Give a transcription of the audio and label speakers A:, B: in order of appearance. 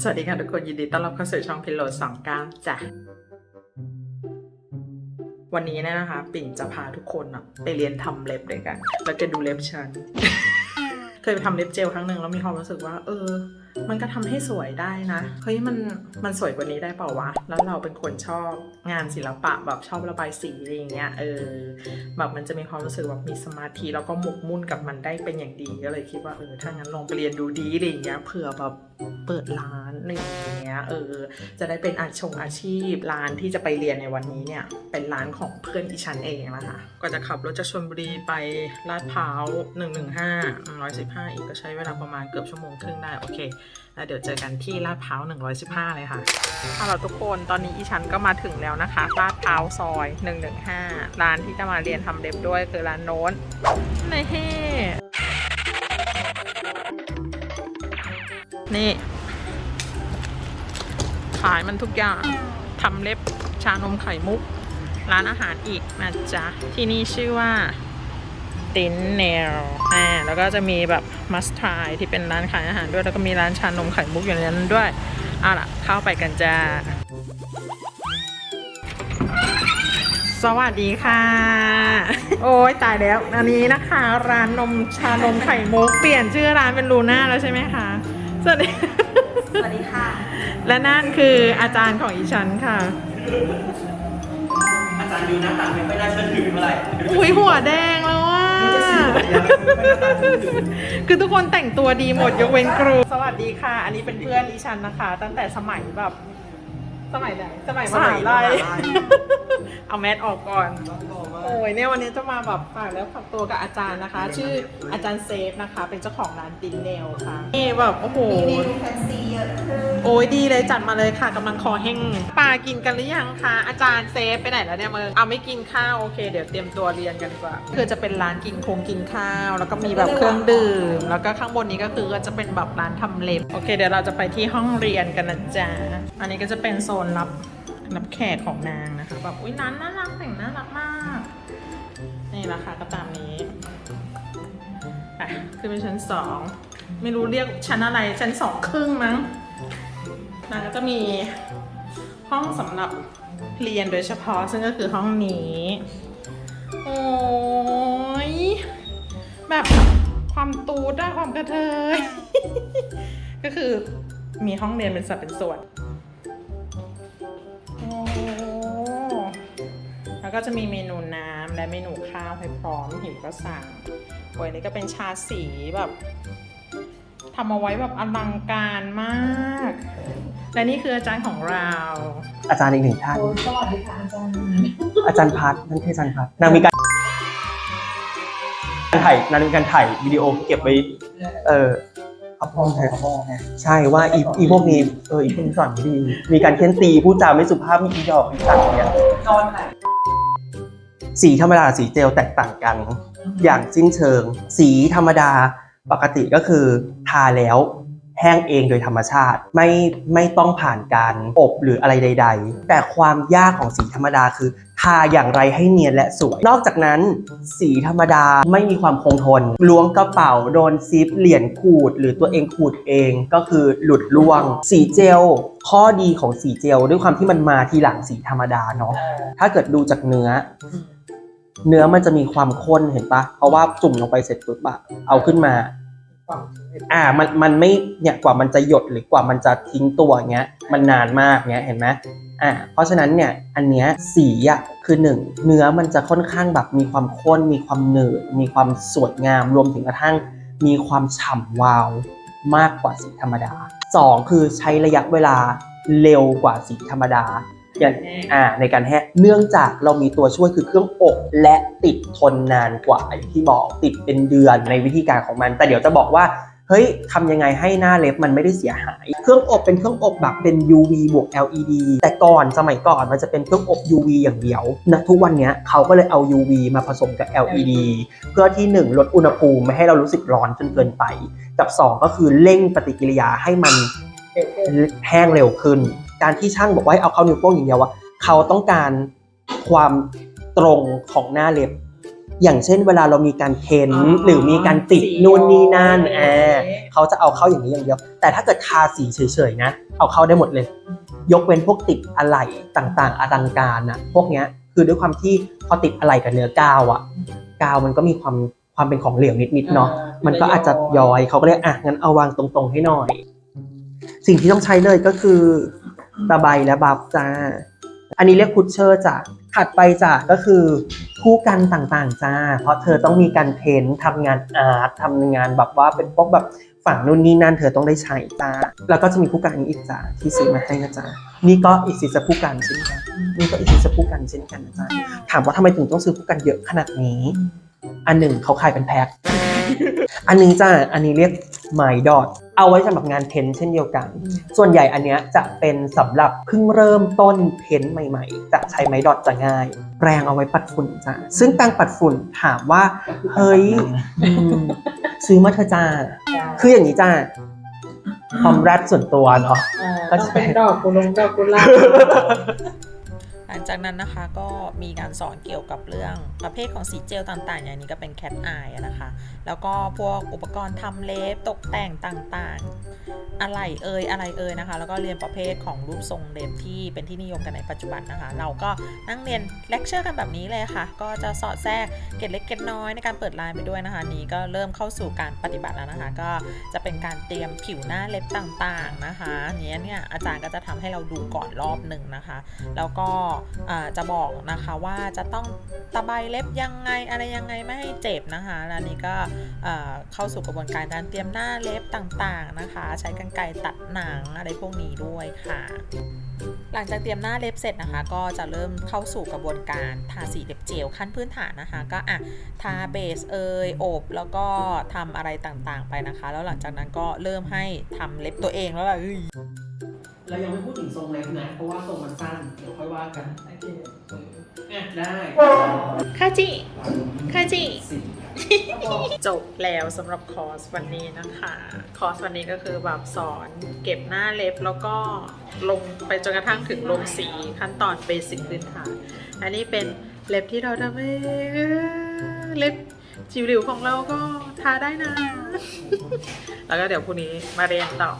A: สวัสดีค่ะทุกคนยินดีต้อนรับเข้าสู่ช่องพิโลสองเก้าจ้ะ วันนี้เนี่ยนะคะ ปิ่นจะพาทุกคนอะไปเรียนทำเล็บด้วยกัน แล้วจะดูเล็บฉัน เคยไปทำเล็บเจลครั้งหนึ่งแล้วมีความรู้สึกว่า เออ มันก็ทำให้สวยได้นะ เฮ้ยมันมันสวยกว่านี้ได้เปล่าวะ แล้วเราเป็นคนชอบงานศิลปะแบบชอบระบายสีอะไรอย่างเงี้ย เออ แบบมันจะมีความรู้สึกแบบมีสมาธิแล้วก็หมกมุ่นกับมันได้เป็นอย่างดี ก็เลยคิดว่าเออ ถ้างั้นลองไปเรียนดูดีอะไรอย่างเงี้ย เผื่อแบบเปิดร้านอะไรอย่างเงี้ย เออ จะได้เป็นอาชงอาชีพร้านที่จะไปเรียนในวันนี้เนี่ย เป็นร้านของเพื่อนอีฉันเองนะคะ ก็จะขับรถจากชลบุรีไปลาดพร้าว115 115 อีกก็ใช้เวลาประมาณเกือบชั่วโมงครึ่งได้ โอเคแล้วเดี๋ยวเจอกันที่ลาดพร้าว 115 เลยค่ะเอาล่ะทุกคนตอนนี้อีฉันก็มาถึงแล้วนะคะลาดพร้าวซอย 115 ร้านที่จะมาเรียนทำเล็บด้วยคือร้านโน้นในี่นี่ ขายมันทุกอย่างทำเล็บชานมไข่มุก ร้านอาหารอีกนะจ๊ะ ที่นี่ชื่อว่า ตินเนลอ่าแล้วก็จะมีแบบมัสทรายที่เป็นร้านขายอาหารด้วย แล้วก็มีร้านชานมไข่มุกอยู่ในนั้นด้วยเอาล่ะเข้าไปกันจ้า สวัสดีค่ะ โอ้ยตายแล้ว อันนี้นะคะ ร้านนมชานมไข่มุก เปลี่ยนชื่อร้านเป็นลูน่าแล้วใช่ไหมคะ สวัสดี
B: สวัสดีค่ะ
A: และนั่นคืออาจารย์ของอีฉันค่ะ
C: อาจารย์ดูหน้าตาไม่ค่อยน่าเชื่อถือเท่าไหร่
A: อุ้ยหัวแดงแล้ว คือทุกคนแต่งตัวดีหมดยกเว้นครู สวัสดีค่ะ อันนี้เป็นเพื่อนอีฉันนะคะ ตั้งแต่สมัยแบบ สมัยไหนสมัยมหาลัยเอาแมสออกก่อน โอ้ยเนี่ยวันนี้จะมาแบบฝากแล้วฝากตัวกับอาจารย์นะคะ ชื่ออาจารย์เซฟนะคะ เป็นเจ้าของร้านตินเนลค่ะนี่แบบโอ้โห
B: มีเมนูแฟนซีเยอะขึ้น
A: โอ้ยดีเลยจัดมาเลยค่ะกำลังคอแห้งปลากินกันหรือยังคะอาจารย์เซฟไปไหนแล้วเนี่ยมึงเอาไม่กินข้าวโอเค เดี๋ยวเตรียมตัวเรียนกันดีกว่าคือจะเป็นร้านกินคงกินข้าว แล้วก็มีแบบเครื่องดื่ม แล้วก็ข้างบนนี้ก็คือก็จะเป็นแบบร้านทำเล็บโอเค เดี๋ยวเราจะไปที่ห้องเรียนกันนะจ๊ะอันนี้ก็จะเป็นโซนรับรับแขกของนางนะคะแบบอุ้ยนั้นน่ารักแต่งน่ารักมาก นี่ราคาก็ตามนี้ไปขึ้นไปชั้นสองไม่รู้เรียกชั้นอะไรชั้นสองครึ่งมั้งนางก็จะมีห้องสำหรับเรียนโดยเฉพาะซึ่งก็คือห้องนี้โอ้ยแบบความตูดอะความกระเทย ก็คือมีห้องเรียนเป็นสัดเป็นส่วน ก็จะมีเมนูน้ำและเมนูข้าวให้พร้อมหิวก็สั่งโอ้ยนี่ก็เป็นชาสีแบบทำเอาไว้แบบอลังการมาก และนี่คืออาจารย์ของเรา
C: อาจารย์อีกหนึ่งท่าน
B: โอ้สวัสดีค่ะอาจารย์
C: อาจารย์พัฒน์นั่นคืออาจารย์พัฒน์นางมีการถ่ายนางมีการถ่ายวิดีโอเก็บไว้ เออเอาพ่อแทนใช่ว่าอีอีพวกนี้ เอออีพวกนี้สอนไม่ดี มีการเค้นตีพูดจาไม่สุภาพมีอีดอกอีสัตว์เนี่ย
B: นอนไหน
C: สีธรรมดาสีเจลแตกต่างกัน อย่างสิ้นเชิง สีธรรมดาปกติก็คือทาแล้วแห้งเองโดยธรรมชาติไม่ไม่ต้องผ่านการอบหรืออะไรใด ๆ แต่ความยากของสีธรรมดาคือ ทาอย่างไรให้เนียนและสวย นอกจากนั้น สีธรรมดาไม่มีความคงทนล้วงกระเป๋าโดนซิปเหรียญขูด หรือตัวเองขูดเองก็คือหลุดล่วง สีเจลข้อดีของสีเจลด้วยความที่มันมาทีหลังสีธรรมดาเนาะถ้าเกิดดูจากเนื้อ เนื้อมันจะมีความข้นเห็นปะเพราะว่าจุ่มลงไปเสร็จปุ๊บอะเอาขึ้นมา อ่ามันมันไม่เนี่ยกว่ามันจะหยดหรือกว่ามันจะทิ้งตัวเงี้ย มันนานมากเงี้ยเห็นไหมอ่าเพราะฉะนั้นเนี่ยอันเนี้ยสีอะคือหนึ่งเนื้อมันจะค่อนข้างแบบมีความข้น มีความหนืดมีความสวยงามรวมถึงกระทั่ง มีความฉ่ำวาวมากกว่าสีธรรมดาสองคือใช้ระยะเวลาเร็วกว่าสีธรรมดา อย่างอ่าในการแห้เนื่องจากเรามีตัวช่วยคือเครื่องอบและติดทนนานกว่าอย่างที่บอกติดเป็นเดือนในวิธีการของมัน แต่เดี๋ยวจะบอกว่าเฮ้ยทำยังไงให้หน้าเล็บมันไม่ได้เสียหาย เครื่องอบเป็นเครื่องอบแบบเป็น UV บวก LED แต่ก่อนสมัยก่อนมันจะเป็นเครื่องอบ UV อย่างเดียวนะทุกวันเนี้ยเขาก็เลยเอา UV มาผสมกับ LED เพื่อที่หนึ่งลดอุณหภูมิไม่ให้เรารู้สึกร้อนจนเกินไป กับสองก็คือเร่งปฏิกิริยาให้มันแห้งเร็วขึ้น การที่ช่างบอกว่าให้เอาเข้านิ้วโป้งอย่างเดียวว่าเขาต้องการความตรงของหน้าเล็บ อย่างเช่น เวลาเรามีการเพ้นท์
B: อ๋อ
C: หรือมีการติด
B: สี
C: นู่นนี่นั่น
B: โอเค
C: อ่าเขาจะเอาเข้าอย่างนี้อย่างเดียว แต่ถ้าเกิดทาสีเฉยๆนะ เอาเข้าได้หมดเลย ยกเว้นพวกติดอะไหล่ต่างๆอลังการอะพวกเนี้ยคือด้วยความที่พอติดอะไหล่กับเนื้อกาวอะกาวมันก็มีความความเป็นของเหลวนิดๆเนาะ มันก็อาจจะย้อยเขาก็เลยอะงั้นเอาวางตรงๆให้หน่อย สิ่งที่ต้องใช้เลยก็คือ ตะไบและบัฟจ้า อันนี้เรียกพุชเชอร์จ้ะถัดไปจ้ะก็คือคู่กันต่างๆจ้า เพราะเธอต้องมีการเพ้นทำงานอาร์ตทำงานแบบว่าเป็นพวกแบบฝั่งนู่นนี่นั่นเธอต้องได้ใช้จ้า แล้วก็จะมีคู่กันอีกจ้าที่ซื้อมาให้นะจ้านี่ก็อีกสีจะคู่กันเช่นกันนี่ก็อีกสีจะคู่กันเช่นกันนะจ้าถามว่าทำไมถึงต้องซื้อคู่กันเยอะขนาดนี้ อันหนึ่งเขาขายเป็นแพ็ค อันนี้จ้าอันนี้เรียกไหมดอทเอาไว้สำหรับงานเพ้นท์เช่นเดียวกัน ส่วนใหญ่อันเนี้ยจะเป็นสำหรับเพิ่งเริ่มต้นเพ้นท์ใหม่ ๆ จะใช้ไม้ดอทจะง่าย แปรงเอาไว้ปัดฝุ่นจ้าซึ่งแปรงปัดฝุ่นถามว่า เฮ้ยอืมซื้อมาเธอะจ้า คืออย่างนี้จ้าความแรดส่วนตัวเนาะ
B: ก็จะเป็นดอกกุหลงดอกกุหลาบ
A: ห ลังจากนั้นนะคะก็มีการสอนเกี่ยวกับเรื่องประเภทของสีเจลต่างๆ อย่างนี้ก็เป็นแคทอายนะคะ แล้วก็พวกอุปกรณ์ทำเล็บตกแต่งต่างๆ อะไรเอ่ยอะไรเอ่ยนะคะ แล้วก็เรียนประเภทของรูปทรงเล็บที่เป็นที่นิยมกันในปัจจุบันนะคะ เราก็นั่งเรียนเลคเชอร์กันแบบนี้เลยค่ะ ก็จะสอดแทรกเกร็ดเล็กเกร็ดน้อยในการเปิดไลน์ไปด้วยนะคะ นี้ก็เริ่มเข้าสู่การปฏิบัติแล้วนะคะ ก็จะเป็นการเตรียมผิวหน้าเล็บต่างๆนะคะเนี้ยเนี่ยอาจารย์ก็จะทำให้เราดูก่อนรอบหนึ่งนะคะ แล้วก็จะบอกนะคะว่าจะต้องตะไบเล็บยังไงอะไรยังไงไม่ให้เจ็บนะคะแล้วนี้ก็เข้าสู่กระบวนการการเตรียมหน้าเล็บต่างๆนะคะ ใช้กรรไกรตัดหนังอะไรพวกนี้ด้วยค่ะ หลังจากเตรียมหน้าเล็บเสร็จนะคะ ก็จะเริ่มเข้าสู่กระบวนการทาสีเล็บเจลขั้นพื้นฐานนะคะ ก็อะทาเบสเอยอบแล้วก็ทำอะไรต่างๆไปนะคะ แล้วหลังจากนั้นก็เริ่มให้ทำเล็บตัวเองแล้วล่ะเอ้ย
C: เรายังไม่พูดถึงทรงเล็บนะเพราะว่าทรงมันสั้นเดี๋ยวค่อยว่ากันอะได้
B: คาจิคาจิ จบแล้วสำหรับคอร์สวันนี้นะคะ คอร์สวันนี้ก็คือแบบสอนเก็บหน้าเล็บแล้วก็ลงไปจนกระทั่งถึงลงสีขั้นตอนเบสิกพื้นฐานอันนี้เป็นเล็บที่เราทำเองเล็บจิ๋วหลิวของเราก็ทาได้นะ แล้วก็เดี๋ยวพรุ่งนี้มาเรียนต่อ